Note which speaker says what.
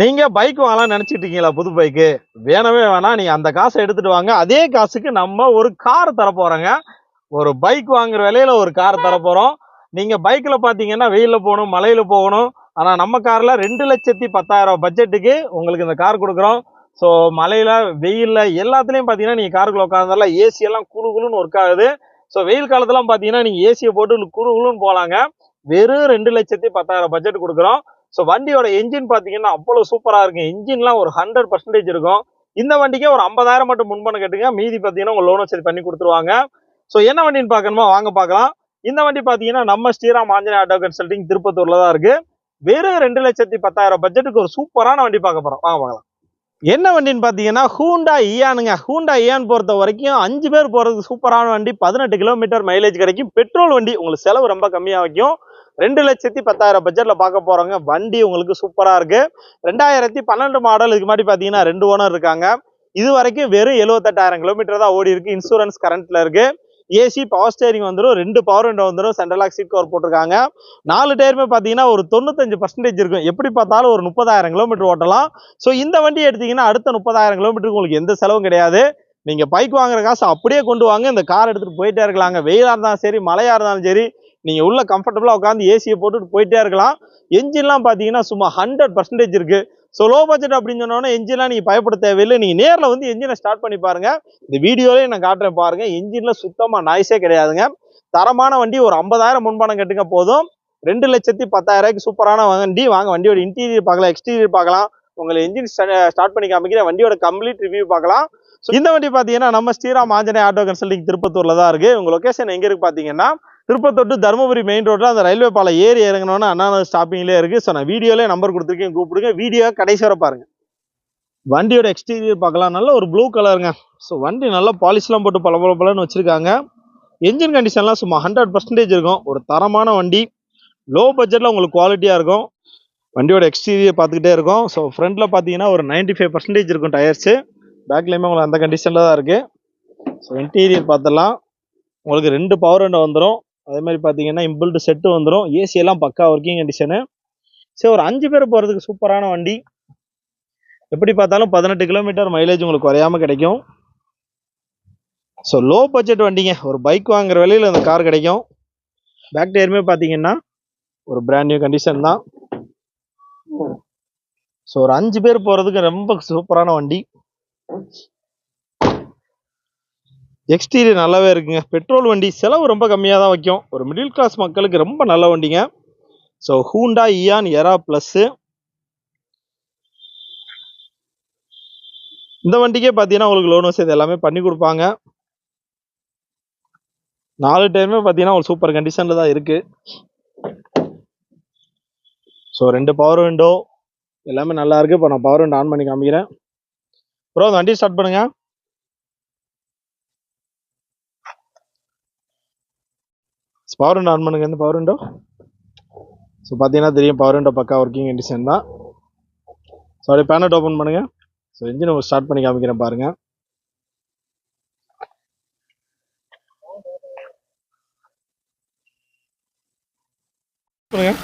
Speaker 1: நீங்க பைக் வாங்கலாம் நினைச்சிட்டு இருக்கீங்களா புது பைக்கு வேணவே வேணாம். நீங்க அந்த காசை எடுத்துட்டு வாங்க. அதே காசுக்கு நம்ம ஒரு கார் தர போறோங்க. ஒரு பைக் வாங்குற விலையில ஒரு கார் தர போறோம். நீங்க பைக்ல பாத்தீங்கன்னா போகணும் மலையில போகணும். ஆனா நம்ம கார்ல ரெண்டு லட்சத்தி பத்தாயிரம் பட்ஜெட்டுக்கு உங்களுக்கு இந்த கார் கொடுக்குறோம். ஸோ மலையில வெயில்ல எல்லாத்துலயும் பாத்தீங்கன்னா நீங்க காருக்குள்ள உட்காந்தால ஏசி எல்லாம் குளு ஒர்க் ஆகுது. ஸோ வெயில் காலத்துலாம் பாத்தீங்கன்னா நீங்க ஏசியை போட்டு குழு குழுன்னு போலாங்க. வெறும் ரெண்டு லட்சத்தி பத்தாயிரம் பட்ஜெட் கொடுக்குறோம். ஸோ வண்டியோட என்ஜின் பார்த்தீங்கன்னா அவ்வளோ சூப்பராக இருக்கும். என்ஜின்லாம் ஒரு ஹண்ட்ரட் பர்சன்டேஜ் இருக்கும். இந்த வண்டிக்கே ஒரு ஐம்பதாயிரம் மட்டும் முன்பணம் கேட்டுங்க. மீதி பார்த்தீங்கன்னா உங்கள் லோன் வசதி பண்ணி கொடுத்துருவாங்க. ஸோ என்ன வண்டின்னு பார்க்கணுமோ? வாங்க பார்க்கலாம். இந்த வண்டி பார்த்தீங்கன்னா நம்ம ஸ்ரீராம் ஆஞ்சனே ஆட்டோ கன்சல்டிங் திருப்பத்தூரில் தான் இருக்குது வெறும் ரெண்டு லட்சத்தி பத்தாயிரம் பட்ஜெட்டுக்கு ஒரு சூப்பரான வண்டி பார்க்க போகிறோம் வாங்க பார்க்கலாம். என்ன வண்டின்னு பார்த்தீங்கன்னா ஹூண்டா இயானுங்க ஹூண்டா இயான் பொறுத்த வரைக்கும் அஞ்சு பேர் போகிறதுக்கு சூப்பரான வண்டி. பதினெட்டு கிலோமீட்டர் மைலேஜ் கிடைக்கும். பெட்ரோல் வண்டி உங்களுக்கு செலவு ரொம்ப கம்மியாக வைக்கும். ரெண்டு லட்சத்தி பத்தாயிரம் பட்ஜெட்ல பார்க்க போகிறவங்க வண்டி உங்களுக்கு சூப்பரா இருக்கு. ரெண்டாயிரத்தி பன்னெண்டு மாடல் இதுக்கு மாதிரி பாத்தீங்கன்னா ரெண்டு ஓனர் இருக்காங்க. இது வரைக்கும் வெறும் எழுபத்தெட்டாயிரம் கிலோமீட்டர் தான் ஓடி இருக்கு. இன்சூரன்ஸ் கரண்ட்ல இருக்கு. ஏசி பவர் ஸ்டேரிங் வந்துடும் ரெண்டு பவர் விண்டோ வந்துடும் சென்ட்ரலாக் சீட் கவர் போட்டிருக்காங்க. நாலு டயருமே பார்த்தீங்கன்னா ஒரு தொண்ணூத்தஞ்சு பர்சன்டேஜ் இருக்கும். எப்படி பார்த்தாலும் ஒரு முப்பதாயிரம் கிலோமீட்டர் ஓட்டலாம். ஸோ இந்த வண்டி எடுத்தீங்கன்னா அடுத்த முப்பதாயிரம் கிலோமீட்டருக்கு உங்களுக்கு எந்த செலவும் கிடையாது. நீங்கள் பைக் வாங்குற காசு அப்படியே கொண்டு வாங்க. இந்த கார் எடுத்துகிட்டு போயிட்டே இருக்கலாங்க. வெயிலாக இருந்தாலும் சரி மழையாக இருந்தாலும் சரி நீங்கள் உள்ளே கம்ஃபர்டபுளாக உட்காந்து ஏசியை போட்டுட்டு போயிட்டே இருக்கலாம். என்ஜின்லாம் பார்த்தீங்கன்னா சும்மா ஹண்ட்ரட் பர்சன்டேஜ் இருக்குது ஸோ லோ பட்ஜெட் அப்படின்னு சொன்னோன்னா என்ஜின்லாம் நீங்கள் பயப்பட தேவையில்லை. நீங்கள் நேரில் வந்து என்ஜினை ஸ்டார்ட் பண்ணி பாருங்கள் இந்த வீடியோலேயே நான் காட்டுறேன் பாருங்கள் என்ஜினில் சுத்தமாக நாய்ஸே கிடையாதுங்க. தரமான வண்டி ஒரு ஐம்பதாயிரம் முன்பணம் கட்டுங்க போதும். ரெண்டு லட்சத்தி பத்தாயிரரூபாய்க்கு சூப்பரான வண்டி. வாங்க வண்டியோட இன்டீரியர் பார்க்கலாம் எக்ஸ்டீரியர் பார்க்கலாம். உங்களை என்ஜின் ஸ்டார்ட் பண்ணி காமிக்கிறேன் வண்டியோட கம்ப்ளீட் ரிவ்யூ பார்க்கலாம். ஸோ இந்த வண்டி பார்த்தீங்கன்னா நம்ம ஸ்ரீராம் ஆஞ்சநேய ஆட்டோ கன்சல்டிங் திருப்பத்தூரில் தான் இருக்குது உங்கள் லொகேஷன் எங்கே இருக்குது பார்த்தீங்கன்னா திருப்பத்தொட்டு தருமபுரி மெயின் ரோட்டில் அந்த ரயில்வே பாலம் ஏறி இறங்கினோன்னு அண்ணா ஸ்டாப்பிங்லேயே இருக்குது ஸோ நான் வீடியோலேயே நம்பர் கொடுத்துருக்கேன். கூப்பிடுங்க. வீடியோ கடைசி வரை பாருங்க. வண்டியோட எக்ஸ்டீரியர் பார்க்கலாம். நல்ல ஒரு ப்ளூ கலருங்க ஸோ வண்டி நல்லா பாலிஷ்லாம் போட்டு பல பல பலன்னு என்ஜின் கண்டிஷன்லாம் சும்மா ஹண்ட்ரட் பர்சன்டேஜ் இருக்கும். ஒரு தரமான வண்டி. லோ பட்ஜெட்டில் உங்களுக்கு குவாலிட்டியாக இருக்கும். வண்டியோட எக்ஸ்டீரியர் பார்த்துக்கிட்டே இருக்கும். ஸோ ஃப்ரண்ட்டில் பார்த்தீங்கன்னா ஒரு 95% ஃபைவ் பர்சன்டேஜ் இருக்கும் டயர்ஸு பேக்லேயுமே உங்களுக்கு அந்த கண்டிஷனில் தான் இருக்குது ஸோ இன்டீரியர் பார்த்துடலாம். உங்களுக்கு ரெண்டு பவர் ரெண்டு வந்துடும் அதே மாதிரி பார்த்தீங்கன்னா இம்பிள்டு செட்டு வந்துடும் ஏசி எல்லாம் பக்கா ஒர்க்கிங் கண்டிஷனு சரி ஒரு அஞ்சு பேர் போகிறதுக்கு சூப்பரான வண்டி. எப்படி பார்த்தாலும் பதினெட்டு கிலோமீட்டர் மைலேஜ் உங்களுக்கு குறையாம கிடைக்கும். ஸோ லோ பட்ஜெட் வண்டிங்க. ஒரு பைக் வாங்குற விலையில் இந்த கார் கிடைக்கும். பேக் டயருமே பார்த்தீங்கன்னா ஒரு பிராண்ட் நியூ கண்டிஷன் தான். ஸோ ஒரு அஞ்சு பேர் போகிறதுக்கு ரொம்ப சூப்பரான வண்டி. எக்ஸ்டீரியர் நல்லாவே இருக்குங்க. பெட்ரோல் வண்டி செலவு ரொம்ப கம்மியாக தான் வைக்கும். ஒரு மிடில் கிளாஸ் மக்களுக்கு ரொம்ப நல்ல வண்டிங்க. So Hyundai Eon era plus இந்த வண்டிக்கே பார்த்தீங்கன்னா உங்களுக்கு லோன் வசதி எல்லாமே பண்ணி கொடுப்பாங்க. நாலு டைமே பார்த்தீங்கன்னா ஒரு சூப்பர் கண்டிஷனில் தான் இருக்குது ஸோ ரெண்டு பவர் விண்டோ எல்லாமே நல்லா இருக்குது இப்போ நான் பவர் விண்டோ ஆன் பண்ணி காமிக்கிறேன். ப்ரோ அந்த வண்டி ஸ்டார்ட் பண்ணுங்கள் பவர் விண்டோ ஆன் பண்ணுங்க இந்த பவர் விண்டோ ஸோ பார்த்தீங்கன்னா தெரியும் பவர் விண்டோ பக்கா ஒர்க்கிங் கண்டிஷன் தான். ஸோ அப்படியே பேனட் ஓப்பன் பண்ணுங்கள் ஸோ இன்ஜின் ஸ்டார்ட் பண்ணி காமிக்கிறேன் பாருங்கள் பண்ணுங்கள்